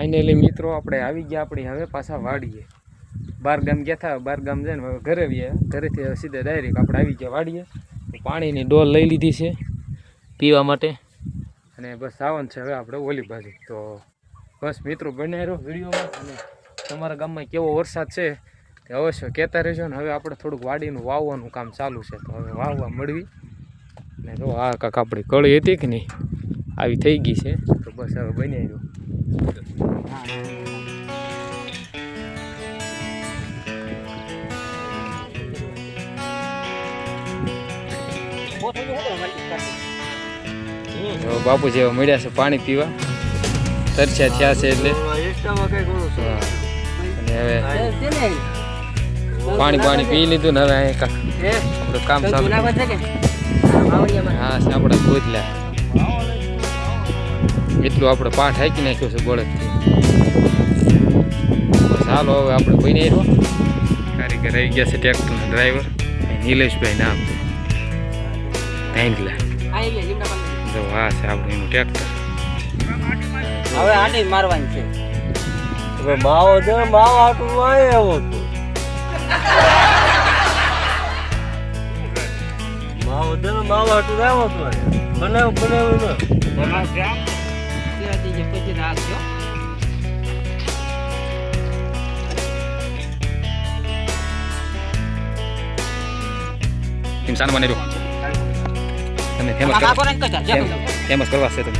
Finally મિત્રો, આપણે આવી ગયા આપણી હવે પાછા વાડીએ. બાર ગામ ગયા હતા બાર ગામ જઈને હવે ઘરે આવ્યા ઘરેથી હવે સીધા ડાયરેક્ટ આપણે આવી ગયા વાડીએ. પાણીની ડોલ લઈ લીધી છે પીવા માટે. અને બસ આવન છે હવે આપણે ઓલી બાજુ. તો બસ મિત્રો, બન્યા રહ્યો વિડીયોમાં. અને તમારા ગામમાં કેવો વરસાદ છે તે અવશ્ય કહેતા રહેજો. ને હવે આપણે થોડુંક વાડીનું વાવવાનું કામ ચાલુ છે. તો હવે વાવવા મળવી. ને જો આ કાંક આપણી કળી હતી કે નહીં, આવી થઈ ગઈ છે. તો બસ હવે બની રહ્યું જો જેવા મળ્યા છે પાણી પીવા. તરસ્યા થયા છે એટલે. અને હવે પાણી પાણી પી લીધું ને હવે કામ ચાલુ હા આપણે ગોતલા એટલું આપણે પાઠ હાકી નાખ્યો છે બળદથી ચાલો હાલો હવે આપણે બની રહ્યો કારીગર આવી ગયા છે ટ્રેક્ટરના ડ્રાઈવર. નિલેશભાઈ નામ ધાંગલા આ છે આપણું એનું ટ્રેક્ટર. હવે આને મારવાની છે. હવે માવો છે માવો હાટું વાય આવો તો. માવો છે માવો હાટું આવ્યો તો. બનાવ બનાવ્યું ને. તેમ સાનું બને રહ્યો તમે ફેમસ ફેમસ કરવા. છે તમે.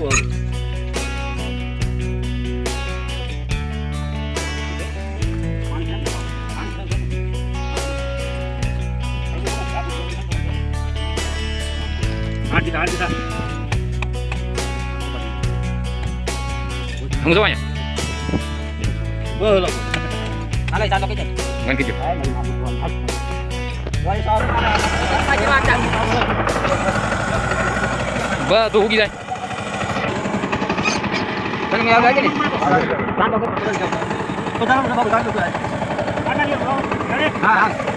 બોલ. નથી બોલો લો હું જો અહીંયા? બોલો. હાલે ચાલો કે મને કીધું. બધું ઉગી જાય. હા હા.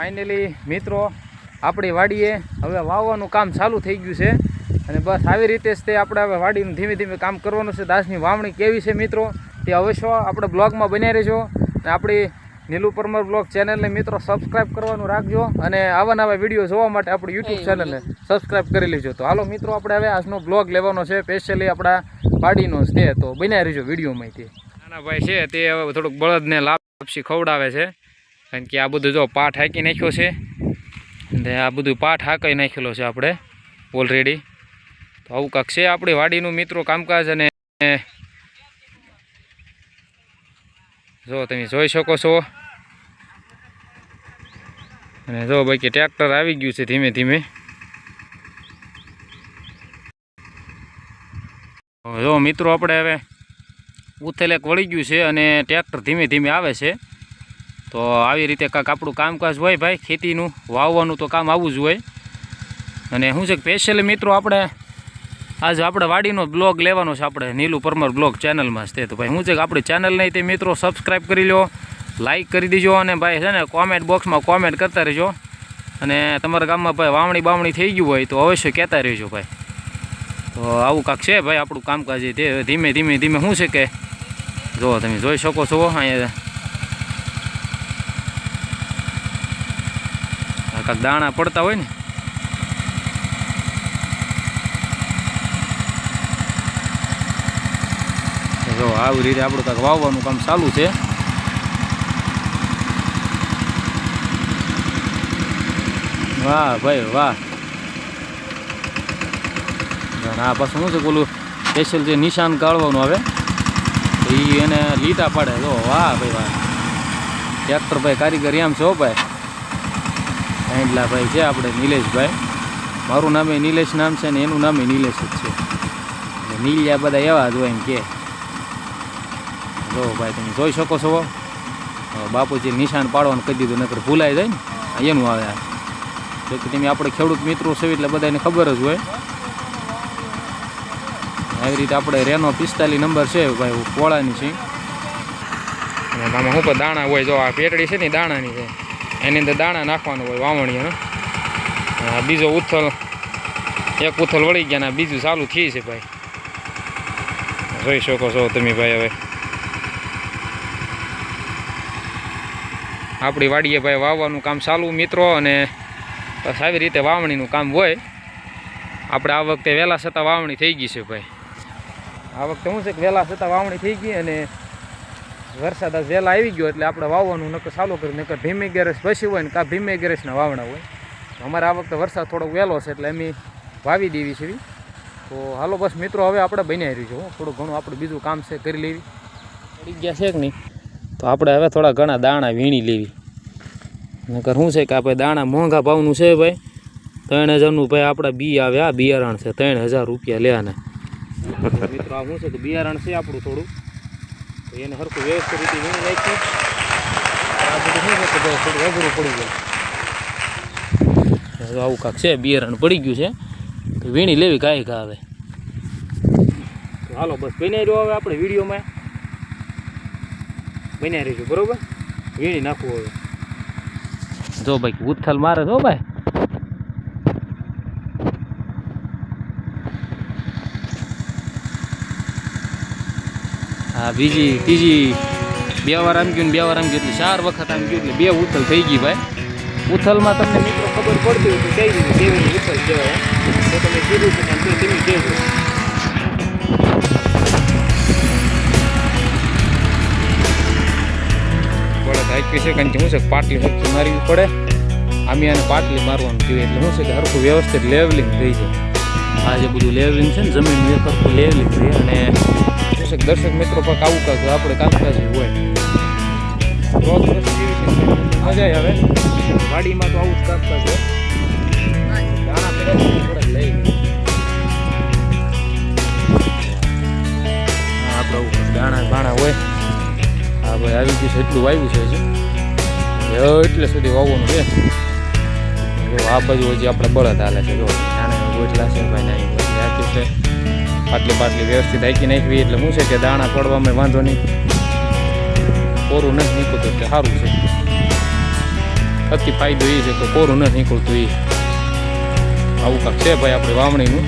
ફાઇનલી મિત્રો આપણી વાડીએ હવે વાવવાનું કામ ચાલુ થઈ ગયું છે. અને બસ આવી રીતે જ તે આપણે હવે વાડીનું ધીમે ધીમે કામ કરવાનું છે. દાસની વાવણી કેવી છે મિત્રો? તે અવશ્ય આપણે બ્લોગમાં બન્યા રહેજો. અને આપણી નીલુ પરમાર બ્લોગ ચેનલને મિત્રો સબસ્ક્રાઇબ કરવાનું રાખજો. અને આવા નવા વીડિયો જોવા માટે આપણી યુટ્યુબ ચેનલને સબસ્ક્રાઇબ કરી લેજો. તો હાલો મિત્રો આપણે હવે આજનો બ્લોગ લેવાનો છે. સ્પેશિયલી આપણા વાડીનો જ તે. તો બન્યા રહેજો વિડીયોમાંથી. નાના ભાઈ છે તે હવે થોડુંક બળદને લાપસી ખવડાવે છે. કારણ કે આ બધું જો પાઠ હાંકી નાખ્યો છે. ને આ બધું પાઠ હાંકાઈ નાખેલો છે આપણે ઓલરેડી તો આવું કાંક છે આપણી વાડીનું મિત્રો કામકાજ અને જો તમે જોઈ શકો છો. અને જો બાકી ટ્રેક્ટર આવી ગયું છે ધીમે ધીમે. જો મિત્રો આપણે હવે ઉથેલેક વળી ગયું છે અને ટ્રેક્ટર ધીમે ધીમે આવે છે. તો આવી રીતે કાંઈક આપણું કામકાજ હોય ભાઈ, ખેતીનું, વાવવાનું તો કામ આવું જ હોય. અને શું છે સ્પેશિયલી મિત્રો આપણે, આજે આપણે વાડીનો બ્લોગ લેવાનો છે આપણે, નીલું પરમાર બ્લોગ ચેનલમાં જ તે. ભાઈ શું છે કે આપણી ચેનલ નહીં તે મિત્રો સબસ્ક્રાઈબ કરી લો લાઈક કરી દેજો અને ભાઈ છે ને કોમેન્ટ બોક્સમાં કોમેન્ટ કરતા રહેજો. અને તમારા ગામમાં ભાઈ વાવણી બાવણી થઈ ગયું હોય તો અવશ્ય કહેતા રહેજો ભાઈ. તો આવું કાંક છે ભાઈ આપણું કામકાજ ધીમે ધીમે ધીમે શું છે કે, જો તમે જોઈ શકો છો અહીંયા આ કાંઈક દાણા પડતા હોય ને. જો આવી રીતે આપણું કાંઈક વાવવાનું કામ ચાલુ છે. વાહ ભાઈ વાહ. આ પાછું શું છે પેલું સ્પેશિયલ જે નિશાન કાઢવાનું આવે એ એને લીટા પાડે. જો વાહ ભાઈ વાહ. ટ્રેક્ટર ભાઈ કારીગર એમ છે ભાઈ. ભાઈ છે, આપણે નિલેશભાઈ. મારું નામે નિલેશ નામ છે ને એનું નામે નિલેશ જ છે. નીલિયા બધા એવા જ હોય એમ કે. જો ભાઈ, તમે જોઈ શકો છો. બાપુજી નિશાન પાડવાનું કહી દીધું, નકર ભૂલાઈ જાય ને. એનું આવે જો કે તમે આપણે ખેડૂત મિત્રો છો એટલે બધાને ખબર જ હોય. આવી રીતે આપણે રેનો પિસ્તાલીસ નંબર છે, ભાઈ પોળાની છે. આમાં શું દાણા હોય, જો આ પેટડી છે ને દાણાની છે. એની અંદર દાણા નાખવાનું હોય વાવણીઓનો બીજો ઉથલ, એક ઉથલ વળી ગયા ને બીજું ચાલુ થઈ છે ભાઈ. જોઈ શકો છો તમે ભાઈ હવે. આપણી વાડીએ ભાઈ વાવવાનું કામ ચાલુ મિત્રો અને બસ આવી રીતે વાવણીનું કામ હોય. આપણે આ વખતે વહેલા છતાં વાવણી થઈ ગઈ છે ભાઈ. આ વખતે શું છે કે વહેલા છતાં વાવણી થઈ ગઈ અને વરસાદ આ વહેલા આવી ગયો એટલે આપણે વાવવાનું નકર ચાલુ કર્યું નકર ભીમી ગેરેસ બસી હોય ને કાં ભીમી ગેરેસના વાવણા હોય. અમારે આ વખતે વરસાદ થોડોક વહેલો છે એટલે અમે વાવી દેવી છે એવી. તો હાલો બસ મિત્રો હવે આપણે બન્યા રહીશું હો. થોડું ઘણું આપણે બીજું કામ છે કરી લેવી. પડી ગયા છે કે નહીં? તો આપણે હવે થોડા ઘણા દાણા વીણી લેવી. નકર શું છે કે આપણે દાણા મોંઘા ભાવનું છે ભાઈ. ત્રણ હજારનું ભાઈ આપણા બી આવે આ બિયારણ છે ત્રણ હજાર રૂપિયા લેવાના મિત્રો આ શું છે કે બિયારણ છે આપણું થોડું? તો એને સરખું વ્યવસ્થિત રીતે વીણી નાખી. શું થોડું અઘરું પડી ગયું. આવું કાંક છે, બિયારણ પડી ગયું છે. તો વીણી લેવી કાંઈ કા આવે હાલો, બસ બન્યા રહ્યો હવે આપણે વિડીયોમાં. બન્યા રહીશું બરોબર? વીણી નાખવું હવે. જો ભાઈ ઉથલ મારે જો ભાઈ. હા બીજી ત્રીજી બે વાર આમ ગયું ને બે વાર આમ ગયું એટલે ચાર વખત આમ ગયું એટલે બે ઉથલ થઈ ગઈ ભાઈ. ઉથલમાં તમને મિત્રો ખબર પડતી હોય તો કઈ રીતે કેવી રીતે ઉથલ કહેવાય? તો તમે કીધું છે પણ તમે કહેજો. બળદ છે કારણ કે શું છે પાટલી હરખી મારવી પડે. આમી અને પાટલી મારવાનું જોઈએ એટલે શું છે કે હરખું વ્યવસ્થિત લેવલિંગ થઈ જાય. આ જે બધું લેવલિંગ છે ને જમીન હરખું લેવલિંગ થઈ અને શું છે કે દર્શક મિત્રો પણ આવું કાંક આપણે કામકાજ હોય. રોગ વસ્તુ મજા આવે વાડીમાં તો આવું જ કામકાજ હોય. લઈ આપણે દાણા બાણા હોય. હા, ભાઈ, આવી ગયું છે, એટલું વાવ્યું છે એટલે સુધી વાવવાનું છે. આ બાજુ હજી આપણે બળદ હાલે છે, જો. નાના હાકી છે. પાટલી પાટલી વ્યવસ્થિત હાકી નાખવી એટલે શું છે કે દાણા પડવામાં વાંધો નહીં. કોરું નથી નીકળતું એટલે સારું છે. અતિ ફાયદો એ છે કે કોરું નથી નીકળતું એ. આવું કાંક છે ભાઈ આપણે વાવણીનું.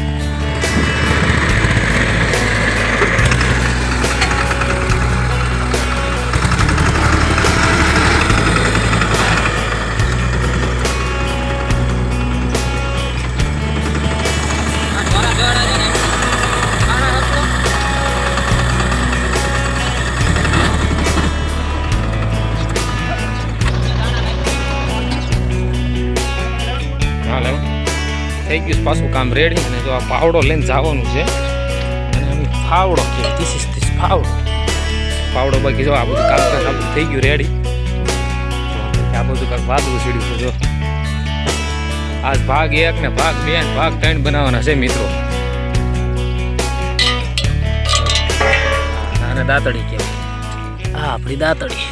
થઈ ગયું પાછું કામ રેડી અને જો આ પાવડો લઈને જવાનું છે. અને ફાવડો કે ધીસ ઇઝ ધીસ ફાવડો. પાવડો બાકી જો આ બધું કામ આપણું થઈ ગયું રેડી આ બધું કાંઈક વાદળું સીડ્યું છે, જો. આજ ભાગ એક ને ભાગ બે ને ભાગ ત્રણ બનાવવાના છે મિત્રો. અને દાંતડી કહેવાય આ આપણી દાંતડી.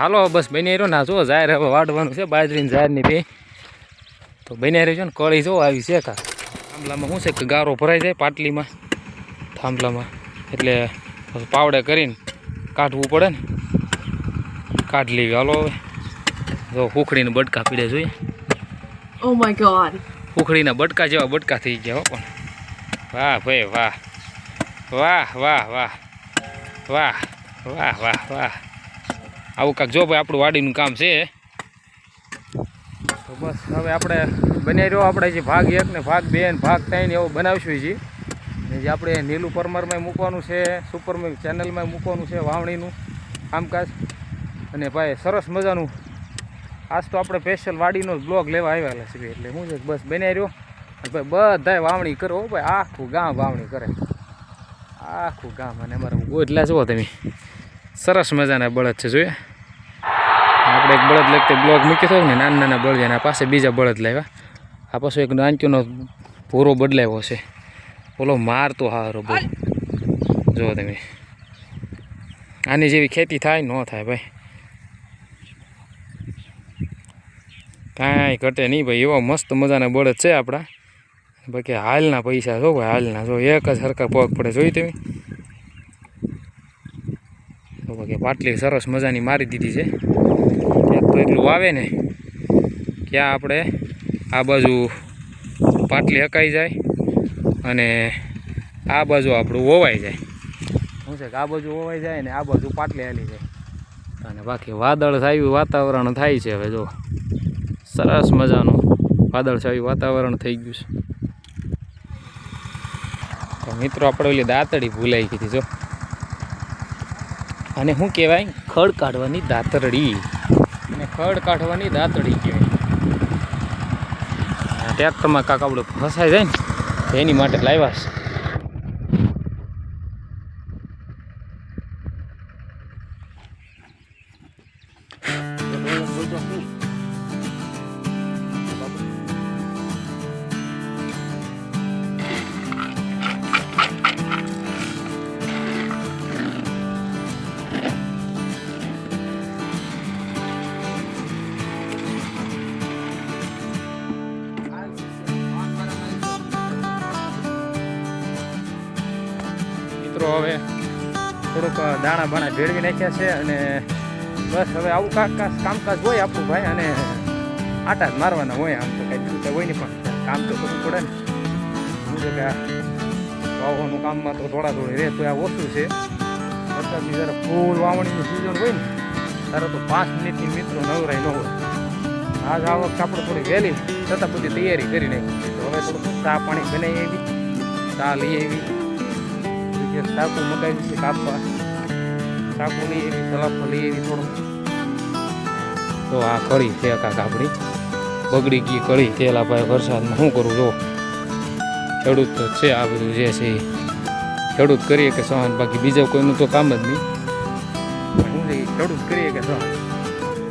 હાલો, બસ બની રહ્યો ના જો, જાહેર હવે વાડવાનું છે, બાજરીની જાહેરની બે તો બન્યા રહેજો ને કળી જો આવી છે કા. થાંભલામાં શું છે કે ગારો ભરાઈ જાય પાટલીમાં? થાંભલામાં. એટલે પાવડે કરીને કાઢવું પડે ને. કાઢ લેવી હાલો હવે. જો ઉખડીને બટકા પીડે જોઈએ ઓ માય ગોડ ઉખડીના બટકા જેવા બટકા થઈ ગયા હો પણ. વાહ ભાઈ વાહ. વાહ વાહ વાહ. વાહ વાહ વાહ વાહ. આવું કાંક જો ભાઈ આપણું વાડીનું કામ છે. તો બસ, હવે આપણે બનાવી રહ્યો આપણે જે ભાગ એક ને ભાગ બે ને ભાગ ત્રણ એવો બનાવીશું છીએ ને જે આપણે નીલું પરમારમાં મૂકવાનું છે, સુપરમાં ચેનલમાં મૂકવાનું છે, વાવણીનું કામકાજ. અને ભાઈ, સરસ મજાનું. આજ તો આપણે સ્પેશિયલ વાડીનો બ્લોગ લેવા આવ્યા છીએ એટલે હું છે બસ બનાવી રહ્યો ભાઈ, બધાય વાવણી કરો ભાઈ, આખું ગામ વાવણી કરે. આખું ગામ અને અમારા ગોટલા જુઓ તમે. સરસ મજાના બળદ છે જોઈએ આપણે એક બળદ લગતે બ્લોક મૂક્યો હતો ને, નાના નાના બળદ એના પાસે બીજા બળદ લાવ્યા. આ પાછો એક નાનક્યોનો પૂરો બદલાવ્યો છે. ઓલો મારતો હારો બહુ જો તમે. આની જેવી ખેતી થાય ન થાય ભાઈ. કાંઈ ઘટે નહીં ભાઈ, એવા મસ્ત મજાના બળદ છે આપણા. બાકી હાલના પૈસા જો ભાઈ, હાલના જો એક જ સરખા પગ પડે જોઈ તમે? તો કે પાટલી સરસ મજાની મારી દીધી છે. ત્યાં તો એટલું વાવે ને, ક્યાં આપણે આ બાજુ પાટલી હકાઈ જાય અને આ બાજુ આપણું ઓવાઈ જાય. શું છે કે આ બાજુ વવાઈ જાય ને આ બાજુ પાટલી હાલી જાય. અને બાકી વાદળ છાયું વાતાવરણ થાય છે હવે જો. સરસ મજાનું વાદળ સાયું વાતાવરણ થઈ ગયું છે. મિત્રો, આપણે ઓલી દાંતડી ભૂલાઈ ગઈ જો. અને શું કહેવાય ખડ કાઢવાની દાંતરડી. અને ખડ કાઢવાની દાંતડી કહેવાય. ટ્રેક્ટરમાં કાંક આપણે ફસાઈ જાય ને એની માટે લાવ્યા છે. મિત્રો હવે થોડુંક દાણા બાણા ભેળવી નાખ્યા છે અને બસ હવે આવું કામકાજ કામકાજ હોય આપણું ભાઈ અને આટા જ મારવાના હોય આમ તો કંઈ બીજું હોય નહીં પણ કામ તો કરવું પડે ને. શું કે વાવવાનું કામમાં તો થોડા થોડી રહે તો આ ઓછું છે. વરસાદની જ્યારે ફૂલ વાવણીની સિઝન હોય ને, ત્યારે તો પાંચ મિનિટની મિત્રો નવરાય ન હોય. આજ આ વખતે આપણે થોડી વહેલી, છતાં બધી તૈયારી કરી નાખી. તો હવે થોડું ચા પાણી બનાવી આવી ચા લઈ આવી જે સાકું મગાવ્યું છે કાપવા. સાકું લઈ એવી સલાફો લઈ એવી થોડું તો આ કળી છે કાંક આપણી. બગડી ગઈ કળી તેલા ભાઈ વરસાદમાં શું કરું જો. ખેડૂત તો છે આ બધું જે છે. ખેડૂત કરીએ કે સહન બાકી બીજા કોઈનું તો કામ જ નહીં. શું છે ખેડૂત કરીએ કે સહન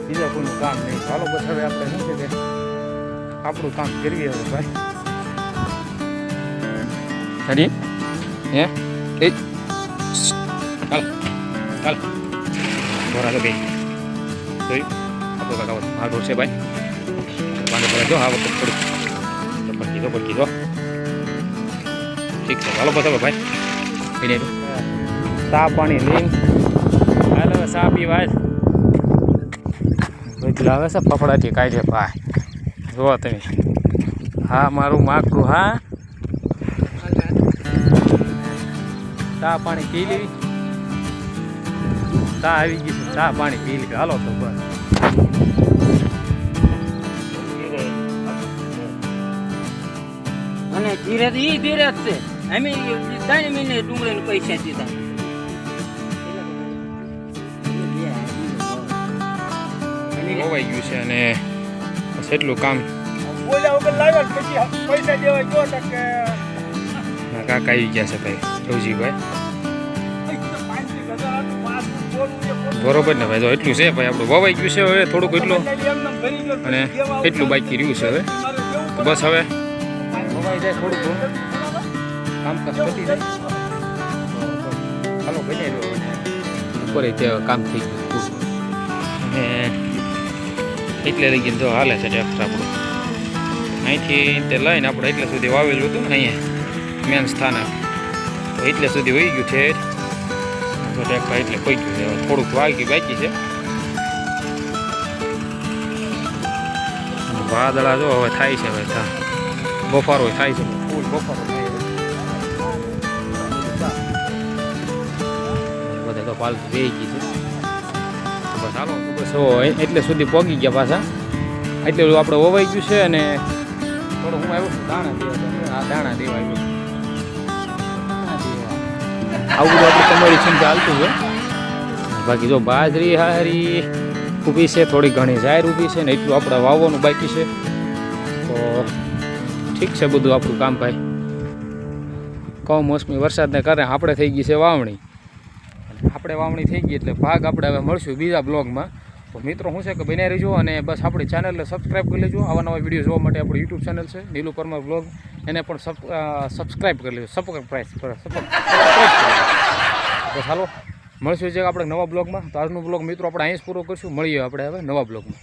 બીજા કોઈનું કામ નહીં. ચાલો બસ હવે આપણે શું છે કે આપણું કામ કરીએ હવે ભાઈ. રેડી હે? એ. ચાલ ચાલ. બોરા તો બે. જોયું આપણો કાકા મારો છે ભાઈ. પાંડે પડે. જો હા વખત થોડું. પડકી દો પડકી દો ઠીક છે. ચાલો બસ હવે ભાઈ. પીને ચા પાણી લઈને હાલ ચા પીવા બધું આવે છે ફફડાટી કાઢે ભાઈ જુઓ તમે. હા મારું માકડું હા. ચા પાણી પી લેવી. ચા આવી ગઈ છે ચા પાણી પી લેવી હાલો તો બસ. અને ધીરે ઈ ધીરે છે. અમે ત્રણ મહિને ડુંગળી પૈસા દીધા. હોવાઈ ગયું છે અને બસ એટલું કામ. બોલ્યા વગર લાવ્યા પછી પૈસા દેવા ગયો કે કાકા આવી ગયા છે ભાઈ. રવજીભાઈ બરોબર ને ભાઈ જો એટલું છે ભાઈ આપણું વવાઈ ગયું છે હવે થોડુંક એટલું. અને એટલું બાકી રહ્યું છે હવે. બસ હવે. વવાઈ જાય થોડુંક કામકાજ પતી જાય. ચાલો બની રહ્યો બપોરે ત્યાં કામ થઈ ગયું. એટલે લઈ ગઈને જો હાલે છે ટ્રેક્ટર આપણું. અહીંથી તે લઈને આપણે એટલે સુધી વાવેલું હતું ને અહીંયા મેન સ્થાને. તો એટલે સુધી વહી ગયું છે. તો ટ્રેક્ટર એટલે પઈ ગયું છે. થોડુંક વાગ્યું બાકી છે. વાદળા જો હવે થાય છે હવે બફારો થાય છે. ફૂલ બફારો બધા તો પાલ બે ગઈ છે. એટલે સુધી પહોંચી ગયા પાછા. એટલે આપણે વવાઈ ગયું છે અને થોડું હું આવ્યો છું, દાણા દેવા. દાણા દેવા આવ્યો. આવું બધું તમારી ચિંતા હાલતું છે બાકી જો બાજરી હારી, ઊભી છે, થોડી ઘણી જાહેર ઊભી છે ને એટલું આપણે વાવવાનું બાકી છે. તો ઠીક છે બધું આપણું કામ ભાઈ. કમોસમી વરસાદને કારણે આપણે થઈ ગઈ છે વાવણી. આપણે વાવણી થઈ ગઈ એટલે ભાગ આપણે હવે મળશું બીજા બ્લોગમાં. તો મિત્રો શું છે કે બન્યા રહેજો અને બસ આપણી ચેનલને સબસ્ક્રાઈબ કરી લેજો. આવા નવા વીડિયો જોવા માટે આપણું યુટ્યુબ ચેનલ છે નીલુ પરમાર બ્લોગ એને પણ સબસ્ક્રાઈબ કરી લેજો. સબસ્ક્રાઈબ બસ હાલો. મળશું છે આપણે નવા બ્લોગમાં. તો આજનો બ્લોગ મિત્રો આપણે અહીં જ પૂરો કરશું. મળીએ આપણે હવે નવા બ્લોગમાં.